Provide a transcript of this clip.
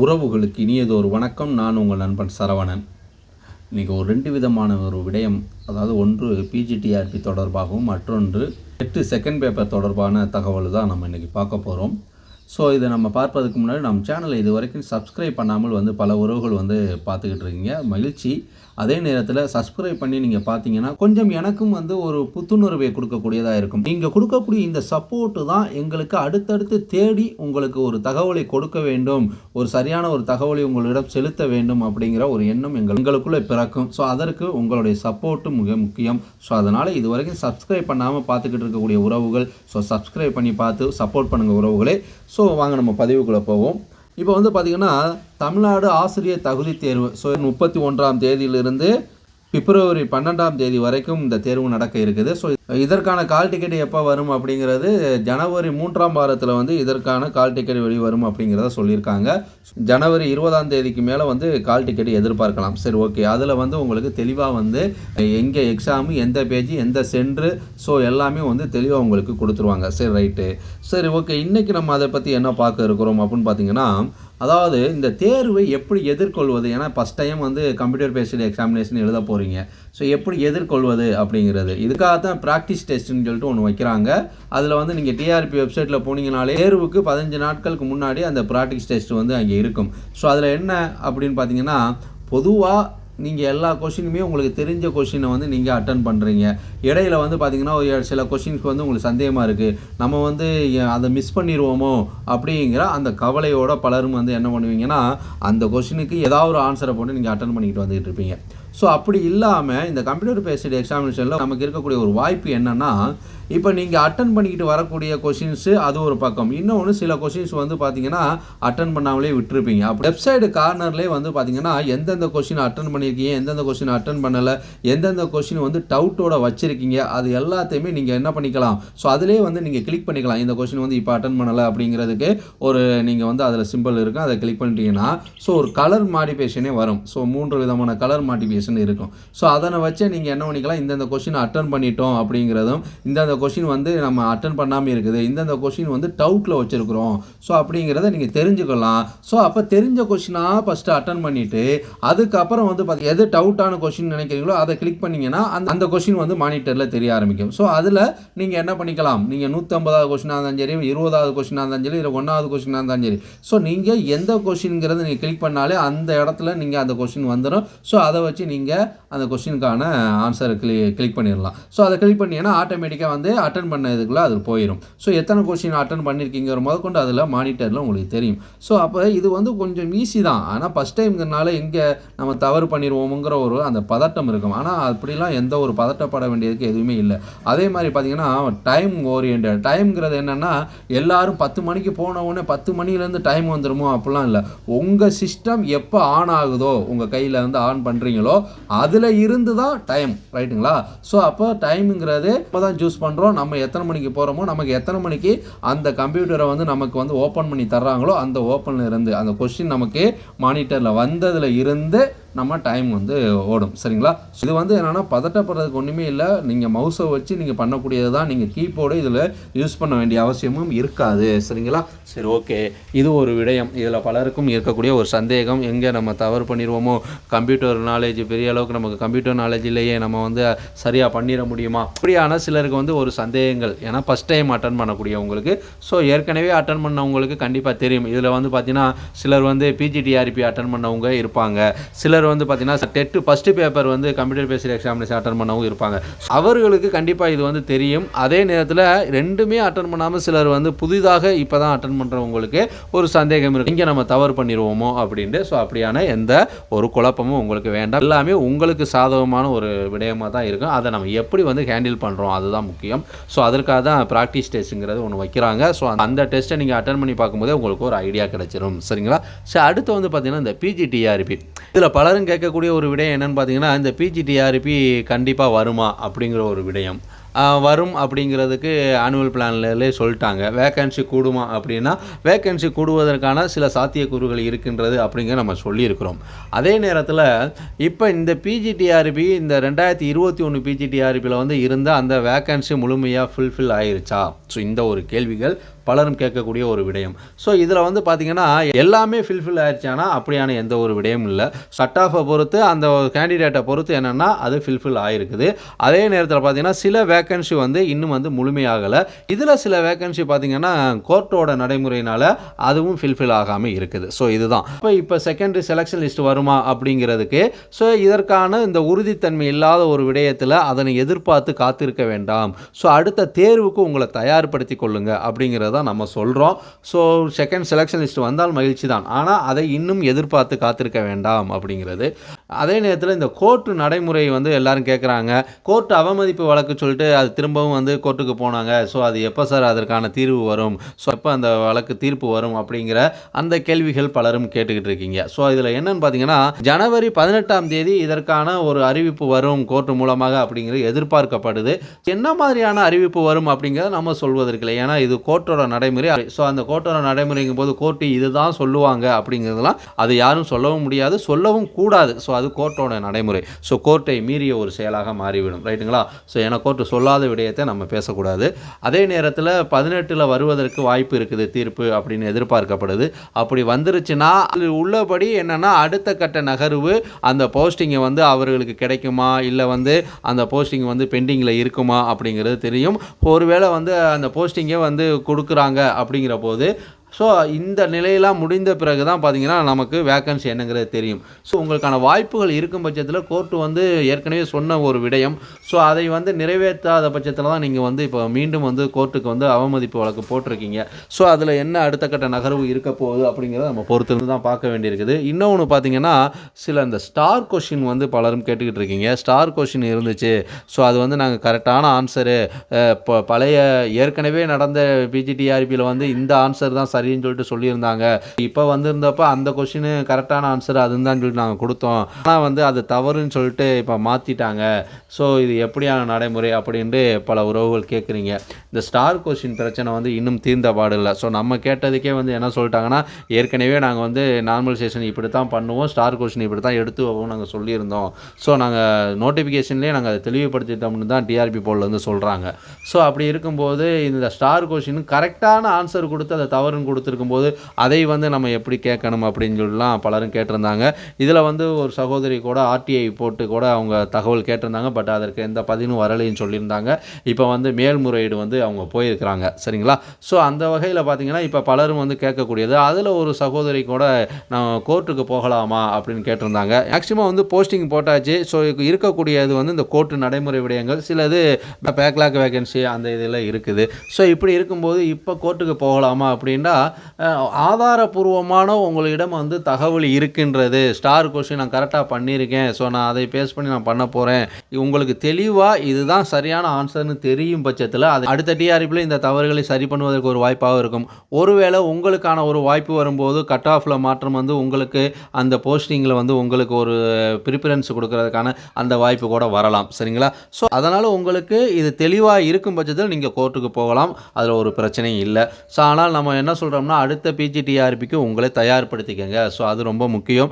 உறவுகளுக்கு இனியதோர் வணக்கம். நான் உங்கள் நண்பன் சரவணன். இன்றைக்கி ஒரு ரெண்டு விதமான ஒரு விடயம் அதாவது ஒன்று பிஜிடிஆர்பி தொடர்பாகவும் மற்றொன்று எட்டு செகண்ட் பேப்பர் தொடர்பான தகவல் தான் நம்ம இன்றைக்கி பார்க்க போகிறோம் ஸோ இதை நம்ம பார்ப்பதுக்கு முன்னாடி நம்ம சேனலை இது வரைக்கும் சப்ஸ்கிரைப் பண்ணாமல் வந்து பல உறவுகள் வந்து பார்த்துக்கிட்டு இருக்கீங்க. மகிழ்ச்சி. அதே நேரத்தில் சப்ஸ்கிரைப் பண்ணி நீங்கள் பார்த்தீங்கன்னா கொஞ்சம் எனக்கும் வந்து ஒரு புத்துணர்வை கொடுக்கக்கூடியதாக இருக்கும். நீங்கள் கொடுக்கக்கூடிய இந்த சப்போர்ட்டு தான் எங்களுக்கு அடுத்தடுத்து தேடி உங்களுக்கு ஒரு தகவலை கொடுக்க வேண்டும். ஒரு சரியான ஒரு தகவலை உங்களிடம் செலுத்த வேண்டும் அப்படிங்கிற ஒரு எண்ணம் எங்கள் எங்களுக்குள்ளே பிறக்கும். ஸோ அதற்கு உங்களுடைய சப்போர்ட்டு மிக முக்கியம். ஸோ அதனால் இது வரைக்கும் சப்ஸ்கிரைப் பண்ணாமல் பார்த்துக்கிட்டு இருக்கக்கூடிய உறவுகள் ஸோ சப்ஸ்கிரைப் பண்ணி பார்த்து சப்போர்ட் பண்ணுங்கள் உறவுகளே. ஸோ வாங்க நம்ம பதிவுக்குள்ளே போவோம். இப்போ வந்து பார்த்திங்கன்னா தமிழ்நாடு ஆசிரியர் தகுதி தேர்வு. ஸோ முப்பத்தி ஒன்றாம் தேதியிலிருந்து பிப்ரவரி பன்னெண்டாம் தேதி வரைக்கும் இந்த தேர்வு நடக்க இருக்குது. ஸோ இதற்கான கால் டிக்கெட் எப்போ வரும் அப்படிங்கிறது ஜனவரி மூன்றாம் வாரத்தில் வந்து இதற்கான கால் டிக்கெட் வெளிவரும் அப்படிங்கிறத சொல்லியிருக்காங்க. ஜனவரி இருபதாம் தேதிக்கு மேலே வந்து கால் டிக்கெட் எதிர்பார்க்கலாம். சரி ஓகே அதில் வந்து உங்களுக்கு தெளிவாக வந்து எங்கே எக்ஸாமு எந்த பேஜ் எந்த சென்ட்ரு ஸோ எல்லாமே வந்து தெளிவாக உங்களுக்கு கொடுத்துருவாங்க. சரி ரைட்டு சரி ஓகே இன்றைக்கி நம்ம அதை பற்றி என்ன பார்க்க இருக்கிறோம் அப்படின்னு பார்த்தீங்கன்னா அதாவது இந்த தேர்வை எப்படி எதிர்கொள்வது? ஏன்னா ஃபஸ்ட் டைம் வந்து கம்ப்யூட்டர் பேஸ்டு எக்ஸாமினேஷன் எழுத போகிறீங்க ஸோ எப்படி எதிர்கொள்வது அப்படிங்கிறது. இதுக்காக தான் ப்ராக்டிஸ் டெஸ்ட்டுன்னு சொல்லிட்டு ஒன்று வைக்கிறாங்க. அதில் வந்து நீங்கள் டிஆர்பி வெப்சைட்டில் போனீங்கனாலே தேர்வுக்கு பதினஞ்சு நாட்களுக்கு முன்னாடி அந்த ப்ராக்டிஸ் டெஸ்ட் வந்து அங்கே இருக்கும். ஸோ அதில் என்ன அப்படின்னு பார்த்தீங்கன்னா பொதுவாக நீங்கள் எல்லா கொஷினுமே உங்களுக்கு தெரிஞ்ச கொஷினை வந்து நீங்கள் அட்டன் பண்ணுறீங்க இடையில வந்து பார்த்தீங்கன்னா ஒரு சில கொஷினுக்கு வந்து உங்களுக்கு சந்தேகமாக இருக்குது நம்ம வந்து அதை மிஸ் பண்ணிடுவோமோ அப்படிங்கிற அந்த கவலையோட பலரும் வந்து என்ன பண்ணுவீங்கன்னா அந்த கொஷினுக்கு ஏதாவது ஒரு ஆன்சரை போட்டு நீங்கள் அட்டன் பண்ணிக்கிட்டு வந்துகிட்டு இருப்பீங்க. ஸோ அப்படி இல்லாமல் இந்த கம்ப்யூட்டர் பேஸ்டு எக்ஸாமினேஷனில் நமக்கு இருக்கக்கூடிய ஒரு வாய்ப்பு என்னென்னா இப்போ நீங்கள் அட்டன் பண்ணிக்கிட்டு வரக்கூடிய கொஷின்ஸு அது ஒரு பக்கம். இன்னொன்று சில கொஷின்ஸ் வந்து பார்த்தீங்கன்னா அட்டன் பண்ணாமலே விட்டுருப்பீங்க. அப்போ வெப்சைடு கார்னர்லேயே வந்து பார்த்தீங்கன்னா எந்தெந்த கொஷின் அட்டன் பண்ணியிருக்கீங்க எந்தெந்த கொஷின் அட்டன் பண்ணலை எந்தெந்த கொஷின் வந்து டவுட்டோட வச்சுருக்கீங்க அது எல்லாத்தையுமே நீங்கள் என்ன பண்ணிக்கலாம்? ஸோ அதிலே வந்து நீங்கள் கிளிக் பண்ணிக்கலாம். இந்த கொஷின் வந்து இப்போ அட்டன் பண்ணலை அப்படிங்கிறதுக்கு ஒரு நீங்கள் வந்து அதில் சிம்பிள் இருக்கும் அதை கிளிக் பண்ணிட்டீங்கன்னா ஸோ ஒரு கலர் மாடிஃபிகேஷனே வரும். ஸோ மூன்று விதமான கலர் மாடிஃபிகேஷன் இருக்கும். ஸோ அதனை வச்சு நீங்கள் என்ன பண்ணிக்கலாம்? இந்தந்த கொஷின் அட்டன் பண்ணிட்டோம் அப்படிங்கிறதும் இந்தந்த கொஷின் வந்து நம்ம அட்டன் பண்ணாமல் இருக்குது. இந்தந்த கொஷின் வந்து டவுட்டில் வச்சுருக்குறோம். ஸோ அப்படிங்கிறத நீங்கள் தெரிஞ்சுக்கலாம். ஸோ அப்போ தெரிஞ்ச கொஷினாக ஃபஸ்ட்டு அட்டன் பண்ணிவிட்டு அதுக்கப்புறம் வந்து பார்த்து எது டவுட்டான கொஷின் நினைக்கிறீங்களோ அதை கிளிக் பண்ணிங்கன்னா அந்த அந்த கொஷின் வந்து மானிட்டரில் தெரிய ஆரம்பிக்கும். ஸோ அதில் நீங்கள் என்ன பண்ணிக்கலாம்? நீங்கள் நூற்றம்பதாவது கொஷினாக இருந்தாலும் சரி இருபதாவது கொஷினாக இருந்தாலும் சரி இல்லை ஒன்றாவது கொஷினாக இருந்தாலும் சரி. ஸோ நீங்கள் எந்த கொஷின்ங்கிறத நீங்கள் கிளிக் பண்ணாலே அந்த இடத்துல நீங்கள் அந்த கொஷின் வந்துடும் ஸோ அதை வச்சு நீங்கள் அந்த கொஷினுக்கான ஆன்சரை கிளி கிளிக் பண்ணிடலாம் ஸோ அதை கிளிக் பண்ணிங்கன்னா ஆட்டோமேட்டிக்காக வந்து அட்டன் பண்ணதுக்குள்ள அது போயிடும் ஸோ எத்தனை கொஷின் அட்டன் பண்ணியிருக்கீங்கிற முதற்கொண்டு அதில் மானிட்டரில் உங்களுக்கு தெரியும். ஸோ அப்போ இது வந்து கொஞ்சம் ஈஸி தான். ஆனால் ஃபஸ்ட் டைம்ங்கிறனால எங்கே நம்ம தவறு பண்ணிடுவோமுங்கிற ஒரு அந்த பதட்டம் இருக்கும். ஆனால் அப்படிலாம் எந்த ஒரு பதட்டப்பட வேண்டியதுக்கு எதுவுமே இல்லை. அதே மாதிரி பார்த்தீங்கன்னா டைம் ஓரியன்ட் டைம்ங்கிறது என்னென்னா எல்லாரும் பத்து மணிக்கு போன உடனே பத்து மணிலேருந்து டைம் வந்துடுமோ அப்படிலாம் இல்லை. உங்கள் சிஸ்டம் எப்போ ஆன் ஆகுதோ உங்கள் கையில் வந்து ஆன் பண்ணுறீங்களோ அதில் இருந்து தான் டைம் ரைட்டுங்களா ஸோ அப்போ டைமுங்கிறது இப்போ தான் சூஸ் பண்ணுறோம் நம்ம எத்தனை மணிக்கு போகிறோமோ நமக்கு எத்தனை மணிக்கு அந்த கம்ப்யூட்டரை வந்து நமக்கு வந்து ஓப்பன் பண்ணி தர்றாங்களோ அந்த ஓப்பனில் இருந்து அந்த கொஷின் நமக்கு மானிட்டரில் வந்ததில் இருந்து நம்ம டைம் வந்து ஓடும். சரிங்களா? இது வந்து என்னென்னா பதட்டப்படுறதுக்கு ஒன்றுமே இல்லை. நீங்கள் மவுஸை வச்சு நீங்கள் பண்ணக்கூடியது தான். நீங்கள் கீபோர்டு இதில் யூஸ் பண்ண வேண்டிய அவசியமும் இருக்காது. சரிங்களா? சரி ஓகே இது ஒரு விடயம். இதில் பலருக்கும் இருக்கக்கூடிய ஒரு சந்தேகம். எங்கே நம்ம தவறு பண்ணிடுவோமோ கம்ப்யூட்டர் நாலேஜ் பெரிய அளவுக்கு நமக்கு கம்ப்யூட்டர் நாலேஜ் இல்லையே. நம்ம வந்து சரியாக பண்ணிட முடியுமா? அப்படியான சிலருக்கு வந்து ஒரு சந்தேகங்கள். ஏன்னா ஃபஸ்ட் டைம் அட்டன் பண்ணக்கூடியவங்களுக்கு. ஸோ ஏற்கனவே அட்டன் பண்ணவங்களுக்கு கண்டிப்பாக தெரியும். இதில் வந்து பார்த்தீங்கன்னா சிலர் வந்து பிஜிடிஆர்பி அட்டன் பண்ணவங்க இருப்பாங்க. சிலர் சிலர் வந்து பார்த்தீங்கன்னா டெட்டு ஃபஸ்ட்டு பேப்பர் வந்து கம்ப்யூட்டர் பேஸ்ட் எக்ஸாமினேஷன் அட்டன் பண்ணவும் இருப்பாங்க. அவர்களுக்கு கண்டிப்பாக இது வந்து தெரியும். அதே நேரத்தில் ரெண்டுமே அட்டன் பண்ணாமல் சிலர் வந்து புதிதாக இப்போ தான் அட்டன் பண்ணுறவங்களுக்கு ஒரு சந்தேகம் இருக்குது இங்கே நம்ம தவறு பண்ணிடுவோமோ அப்படின்ட்டு. ஸோ அப்படியான எந்த ஒரு குழப்பமும் உங்களுக்கு வேண்டாம். எல்லாமே உங்களுக்கு சாதகமான ஒரு விடயமாக தான் இருக்கும். அதை நம்ம எப்படி வந்து ஹேண்டில் பண்ணுறோம் அதுதான் முக்கியம். ஸோ அதற்காக தான் ப்ராக்டிஸ் டெஸ்ட்டுங்கிறது ஒன்று வைக்கிறாங்க. ஸோ அந்த டெஸ்ட்டை நீங்கள் அட்டன் பண்ணி பார்க்கும்போதே உங்களுக்கு ஒரு ஐடியா கிடைச்சிரும். சரிங்களா? ஸோ அடுத்து வந்து பார்த்தீங்கன்னா இந்த பிஜிடிஆர்பி இதில் பலரும் கேட்கக்கூடிய ஒரு விடயம் என்னென்னு பார்த்தீங்கன்னா இந்த பிஜிடிஆர்பி கண்டிப்பாக வருமா அப்படிங்கிற ஒரு விடயம். வரும் அப்படிங்கிறதுக்கு ஆனுவல் பிளான்லே சொல்லிட்டாங்க. வேக்கன்சி கூடுமா அப்படின்னா வேக்கன்சி கூடுவதற்கான சில சாத்தியக்கூறுகள் இருக்கின்றது அப்படிங்கிற நம்ம சொல்லியிருக்கிறோம். அதே நேரத்தில் இப்போ இந்த பிஜிடிஆர்பி இந்த ரெண்டாயிரத்தி இருபத்தி ஒன்று பிஜிடிஆர்பியில் வந்து இருந்த அந்த வேக்கன்சி முழுமையாக ஃபுல்ஃபில் ஆயிருச்சா? ஸோ இந்த ஒரு கேள்விகள் பலரும் கேட்கக்கூடிய ஒரு விடயம். ஸோ இதில் வந்து பார்த்தீங்கன்னா எல்லாமே ஃபில்ஃபில் ஆயிடுச்சானா அப்படியான எந்த ஒரு விடயமும் இல்லை. கட் ஆஃபை பொறுத்து அந்த கேண்டிடேட்டை பொறுத்து என்னென்னா அது ஃபில்ஃபில் ஆகிருக்குது அதே நேரத்தில் பார்த்தீங்கன்னா சில வேக்கன்சி வந்து இன்னும் வந்து முழுமையாகலை. இதில் சில வேக்கன்சி பார்த்தீங்கன்னா கோர்ட்டோட நடைமுறையினால் அதுவும் ஃபில்ஃபில் ஆகாமல் இருக்குது. ஸோ இதுதான். இப்போ இப்போ செகண்டரி செலெக்ஷன் லிஸ்ட் வருமா அப்படிங்கிறதுக்கு ஸோ இதற்கான இந்த உறுதித்தன்மை இல்லாத ஒரு விடயத்தில் அதனை எதிர்பார்த்து காத்திருக்க வேண்டாம். ஸோ அடுத்த தேர்வுக்கு உங்களை தயார்படுத்தி கொள்ளுங்கள் அப்படிங்கிறத நம்ம சொல்கிறோம் ஸோ செகண்ட் செலெக்ஷன் லிஸ்ட் வந்தால் மகிழ்ச்சி தான். ஆனால் அதை இன்னும் எதிர்பார்த்து காத்திருக்க வேண்டாம் அப்படிங்கிறது. அதே நேரத்தில் இந்த கோர்ட்டு நடைமுறை வந்து எல்லாரும் கேட்குறாங்க கோர்ட் அவமதிப்பு வழக்கு சொல்லிட்டு அது திரும்பவும் வந்து கோர்ட்டுக்கு போனாங்க. ஸோ அது எப்போ சார் அதற்கான தீர்வு வரும்? ஸோ எப்போ அந்த வழக்கு தீர்ப்பு வரும் அப்படிங்கிற அந்த கேள்விகள் பலரும் கேட்டுக்கிட்டு இருக்கீங்க. ஸோ இதில் என்னன்னு பார்த்தீங்கன்னா ஜனவரி பதினெட்டாம் தேதி இதற்கான ஒரு அறிவிப்பு வரும் கோர்ட்டு மூலமாக அப்படிங்கிறது எதிர்பார்க்கப்படுது. என்ன மாதிரியான அறிவிப்பு வரும் அப்படிங்கிறத நம்ம சொல்வதற்கு இல்லை. ஏன்னா இது கோர்ட்டோட நடைமுறை. ஸோ அந்த கோர்ட்டோட நடைமுறைங்கும் போது கோர்ட்டு இதுதான் சொல்லுவாங்க அப்படிங்கிறதுலாம் அது யாரும் சொல்லவும் முடியாது சொல்லவும் கூடாது. ஸோ அது கோர்ட்டோட நடைமுறை. ஸோ கோர்ட்டை மீறிய ஒரு செயலாக மாறிவிடும். ரைட்டுங்களா ஸோ ஏன்னா கோர்ட்டு சொல்லாத விடயத்தை நம்ம பேசக்கூடாது. அதே நேரத்தில் பதினெட்டில் வருவதற்கு வாய்ப்பு இருக்குது தீர்ப்பு அப்படின்னு எதிர்பார்க்கப்படுது. அப்படி வந்துருச்சுன்னா அது உள்ளபடி என்னென்னா அடுத்த கட்ட நகர்வு அந்த போஸ்டிங்கை வந்து அவர்களுக்கு கிடைக்குமா? இல்லை வந்து அந்த போஸ்டிங் வந்து பெண்டிங்கில் இருக்குமா? அப்படிங்கிறது தெரியும். ஒருவேளை வந்து அந்த போஸ்டிங்கே வந்து கொடுக்குறாங்க அப்படிங்கிற போது ஸோ இந்த நிலையெல்லாம் முடிந்த பிறகு தான் பார்த்தீங்கன்னா நமக்கு வேக்கன்சி என்னங்கிறது தெரியும். ஸோ உங்களுக்கான வாய்ப்புகள் இருக்கும் பட்சத்தில் கோர்ட்டு வந்து ஏற்கனவே சொன்ன ஒரு விடயம். ஸோ அதை வந்து நிறைவேற்றாத பட்சத்தில் தான் நீங்கள் வந்து இப்போ மீண்டும் வந்து கோர்ட்டுக்கு வந்து அவமதிப்பு வழக்கு போட்டிருக்கீங்க. ஸோ அதில் என்ன அடுத்த கட்ட நகர்வு இருக்க போகுது அப்படிங்கிறத நம்ம பொறுத்திருந்து தான் பார்க்க வேண்டியிருக்குது. இன்னொன்று பார்த்தீங்கன்னா சில இந்த ஸ்டார் கொஷின் வந்து பலரும் கேட்டுக்கிட்டு இருக்கீங்க. ஸ்டார் கொஷின் இருந்துச்சு. ஸோ அது வந்து நாங்கள் கரெக்டான ஆன்சரு இப்போ பழைய ஏற்கனவே நடந்த பிஜிடிஆர்பியில் வந்து இந்த ஆன்சர் தான் சரின்னு சொல்லிட்டு சொல்லியிருந்தாங்க. இப்போ வந்திருந்தப்போ அந்த கொஷினு கரெக்டான ஆன்சர் அதுன்னு தான் சொல்லிட்டு நாங்கள் கொடுத்தோம். ஆனால் வந்து அது தவறுன்னு சொல்லிட்டு இப்போ மாற்றிட்டாங்க ஸோ இது எப்படியான நடைமுறை அப்படின்ட்டு பல உறவுகள் கேட்குறீங்க இந்த ஸ்டார் கொஷின் பிரச்சனை வந்து இன்னும் தீர்ந்த பாடு இல்லை. ஸோ நம்ம கேட்டதுக்கே வந்து என்ன சொல்லிட்டாங்கன்னா ஏற்கனவே நாங்கள் வந்து நார்மல் சேஷன் இப்படி தான் பண்ணுவோம். ஸ்டார் கொஷின் இப்படி தான் எடுத்து வைப்போம் நாங்கள் சொல்லியிருந்தோம். ஸோ நாங்கள் நோட்டிஃபிகேஷன்லேயே நாங்கள் அதை தெளிவுபடுத்திட்டோம்னு தான் டிஆர்பி போர்டில் வந்து சொல்கிறாங்க ஸோ அப்படி இருக்கும்போது இந்த ஸ்டார் கொஷின் கரெக்டான ஆன்சர் கொடுத்து அதை தவறுன்னு கொடுத்துருக்கும் போது அதை வந்து நம்ம எப்படி கேட்கணும் அப்படின்னு சொல்லலாம் பலரும் கேட்டிருந்தாங்க. இதில் வந்து ஒரு சகோதரி கூட ஆர்டிஐ போட்டு கூட அவங்க தகவல் கேட்டிருந்தாங்க. பட் அதற்கு எந்த பதிலும் வரலைன்னு சொல்லியிருந்தாங்க. இப்போ வந்து மேல்முறையீடு வந்து அவங்க போயிருக்கிறாங்க. சரிங்களா? ஸோ அந்த வகையில் பார்த்தீங்கன்னா இப்போ பலரும் வந்து கேட்கக்கூடியது. அதில் ஒரு சகோதரி கூட நான் கோர்ட்டுக்கு போகலாமா அப்படின்னு கேட்டிருந்தாங்க. மேக்ஸிமம் வந்து போஸ்டிங் போட்டாச்சு. ஸோ இருக்கக்கூடியது வந்து இந்த கோர்ட்டு நடைமுறை விடயங்கள். சிலது பேக்லாக் வேகன்சி அந்த இதில் இருக்குது. ஸோ இப்படி இருக்கும்போது இப்போ கோர்ட்டுக்கு போகலாமா அப்படின்னா ஆதாரபூர்வமான உங்களிடம் வந்து தகவல் இருக்கின்றது. ஸ்டார் கொஸ்டின் நான் கரெக்டாக பண்ணியிருக்கேன். ஸோ நான் அதை பேஸ் பண்ணி நான் பண்ண போகிறேன் உங்களுக்கு தெளிவாக இதுதான் சரியான ஆன்சர்னு தெரியும் பட்சத்தில் அது அடுத்த டிஆர்பியில் இந்த தவறுகளை சரி பண்ணுவதற்கு ஒரு வாய்ப்பாக இருக்கும். ஒருவேளை உங்களுக்கான ஒரு வாய்ப்பு வரும்போது கட் ஆஃபில் மாற்றம் வந்து உங்களுக்கு அந்த போஸ்டிங்கில் வந்து உங்களுக்கு ஒரு ப்ரிஃபரன்ஸ் கொடுக்கறதுக்கான அந்த வாய்ப்பு கூட வரலாம். சரிங்களா? ஸோ அதனால் உங்களுக்கு இது தெளிவாக இருக்கும் பட்சத்தில் நீங்கள் கோர்ட்டுக்கு போகலாம். அதில் ஒரு பிரச்சனையும் இல்லை. ஸோ ஆனால் நம்ம என்ன சொல்கிறோம்னா அடுத்த பிஜிடிஆர்பிக்கு உங்களை தயார்படுத்திக்கங்க. ஸோ அது ரொம்ப முக்கியம்.